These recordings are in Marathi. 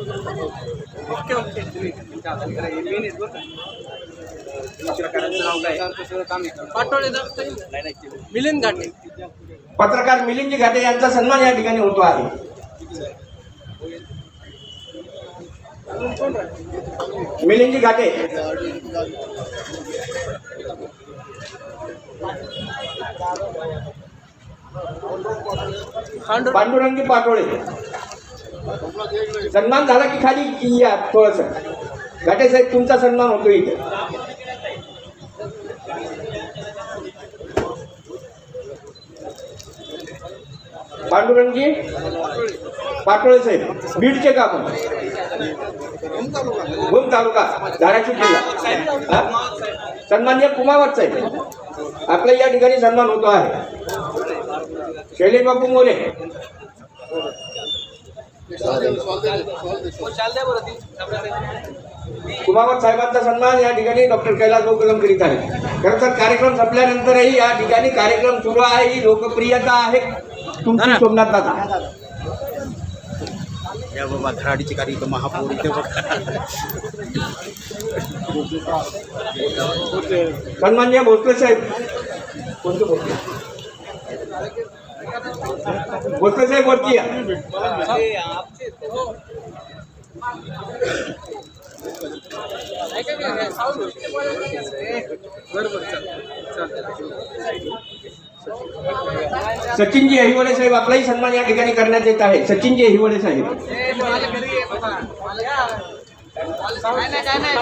Okay okay. तुमच्या हाताने करा. हे main आहेत बरं का. पत्रकारांचं नाव काय पाटोळे नाही नाही मिलिंद घाटे. पत्रकार मिलिंदजी घाटे यांचा सन्मान या ठिकाणी होतो आहे. मिलिंदजी घाटे. पांडुरंगी पाटोळे. सन्मान झाला की खाली या थोडस. घाटे साहेब तुमचा सन्मान होतो इथे. पांडुरंगजी पाटोळे साहेब बीडचे का आपण? भूम तालुका धाराशिव जिल्हा. सन्मान्य कुमावत साहेब आपला या ठिकाणी सन्मान होतो आहे. शैलेश बापू मोरे. कुमावत साहेबांचा सन्मान या ठिकाणी डॉक्टर कैलास भाऊ कलम करीत आहे खरं तर कार्यक्रम संपल्यानंतरही या ठिकाणी कार्यक्रम सुरू आहे ही लोकप्रियता आहे. तुमची सोमनाथ दादा. या बाबा धराडीचे कार्यक्रम महापौर सन्मान्य भोसले साहेब. कोणते भोसले? भोसले साहेब वरती या हे आमचे हो. ऐका की, हे sound होते. बरं बरं चाल सचिनजी अहिवडे साहेब आपलाही सन्मान या ठिकाणी करण्यात येत आहे सचिनजी अहिवडे साहेब माझ्या घरी ये बाबा. मला या. काय नाही, काय नाही.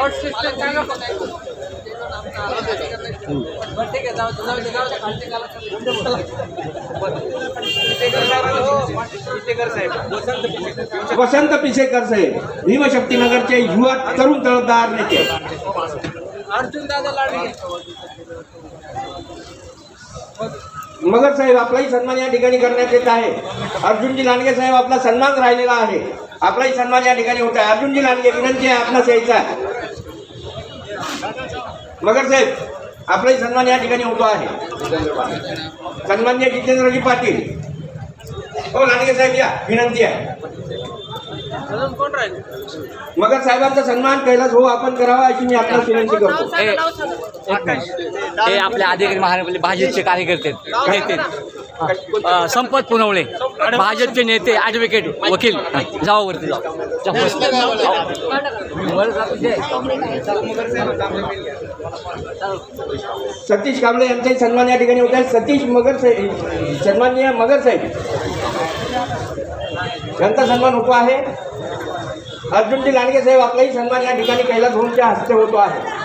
वसंत पिसेकर साहेब भीमशक्तीनगरचे युवा तरुण तळदार नेते. अर्जुन दादा मगर साहेब आपलाही सन्मान या ठिकाणी करण्यात येत आहे. अर्जुनजी लांडगे साहेब आपला सन्मान राहिलेला आहे. आपलाही सन्मान या ठिकाणी होत आहे. अर्जुनजी लांडगे विनंती आहे आपणास यायचा मगर साहेब आपलाही सन्मान या ठिकाणी होतो आहे. सन्मान्य जितेंद्रजी पाटील. हो लांडगे साहेब या. विनंती आहे. मगर साहेबांचा सन्मान कैलास हो आपण करावा अशी मी आपल्याला विनंती करतो. हे हे आपल्या अधिकारी महानगरपालिका भाजपचे कार्यकर्ते संपत पुनवळे भाजपचे नेते ॲडव्होकेट वकील. जाओ वरती सतीश कांबळे यांचाही सन्मान या ठिकाणी होत आहे सतीश मगर साहेब सन्माननीय मगर साहेब. यांचा सन्मान होतो आहे. अर्जुनजी लांडगे साहेब आपलाही सन्मान या ठिकाणी कैलास होऊनच्या हस्ते होतो आहे.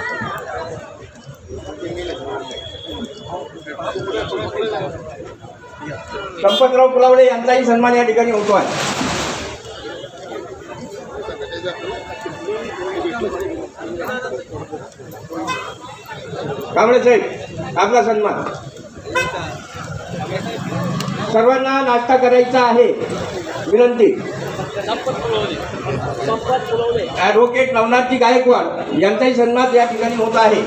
संपतराव कुलावडे यांचाही सन्मान या ठिकाणी होतो आहे. कांबळे साहेब आपला सन्मान. सर्वांना नाश्ता करायचा आहे. विनंती. ॲडव्होकेट नवनाथजी गायकवाड यांचाही सन्मान या ठिकाणी होत आहे.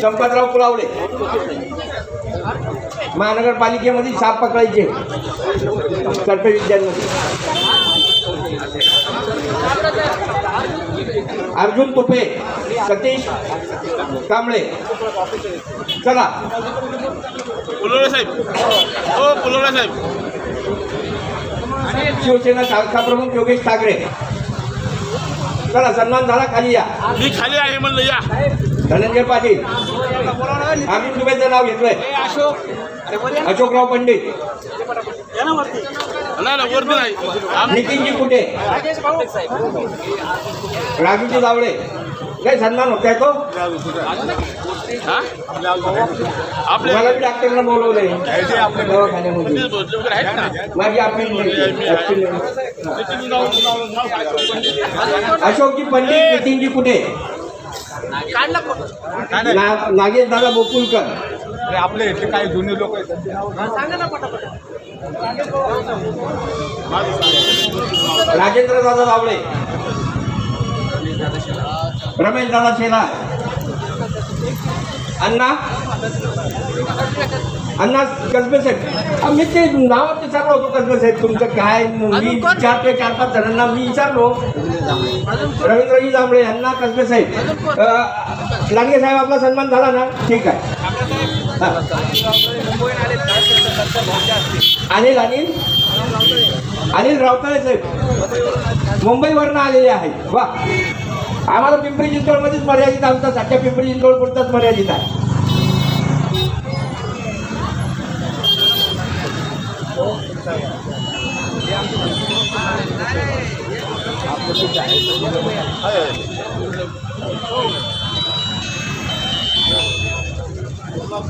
संपतराव कुलावडे महानगरपालिकेमध्ये साप पकडायचे. सर्पे विद्यांमध्ये. अर्जुन तुपे सतीश कांबळे. चला. साहेब. हो साहेब. शिवसेना शाखा प्रमुख योगेश ठाकरे. चला सन्मान झाला खाली या. मी खाली आहे म्हणलं या. धनंजय पाटील. आम्ही दुबेचं नाव घेतलंय. अशोकराव पंडित. नितीनजी कुठे? राजूजी जावळे. काय सन्मान होत आहे तो. मला बी डॉक्टरनं बोलवलंय. दवाखान्यामध्ये. माझी अपील अशोकजी पंडित नितीनजी कुठे? नागेश दादा बोकुलकर आपले इथले काही जुने लोक आहेत. राजेंद्र दादा जावळे रमेश दादा शेला अण्णा? अण्णा कसबे साहेब मी ते नाव विचारलो होतो कसबे साहेब तुमचं काय मी विचारतोय चार पाच जणांना मी विचारलो. रवींद्रजी जांभळे अण्णा कसबे साहेब. लांडगे साहेब आपला सन्मान झाला ना? ठीक आहे. अनिल अनिल? अनिल रावतळे साहेब. मुंबईवरनं आलेले आहेत. वा. आम्हाला पिंपरी चिंचवडमध्येच मर्यादित आमचा सध्या पिंपरी चिंचवड पुरताच मर्यादित आहे.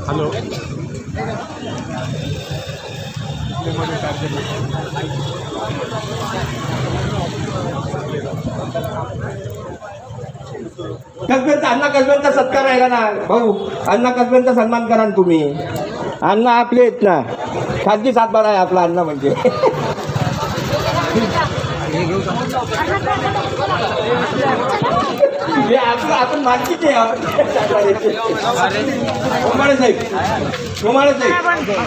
हॅलो. कसब्यांचा अण्णा कसब्यांचा सत्कार राहिला ना भाऊ अण्णा कसब्यांचा सन्मान करा ना तुम्ही. अण्णा आपले आहेत ना. खाजगी सातबारा आहे आपला अण्णा म्हणजे. हे आपण मालकीचे आहोत. कोमाळे साहेब. कोमाळे साहेब.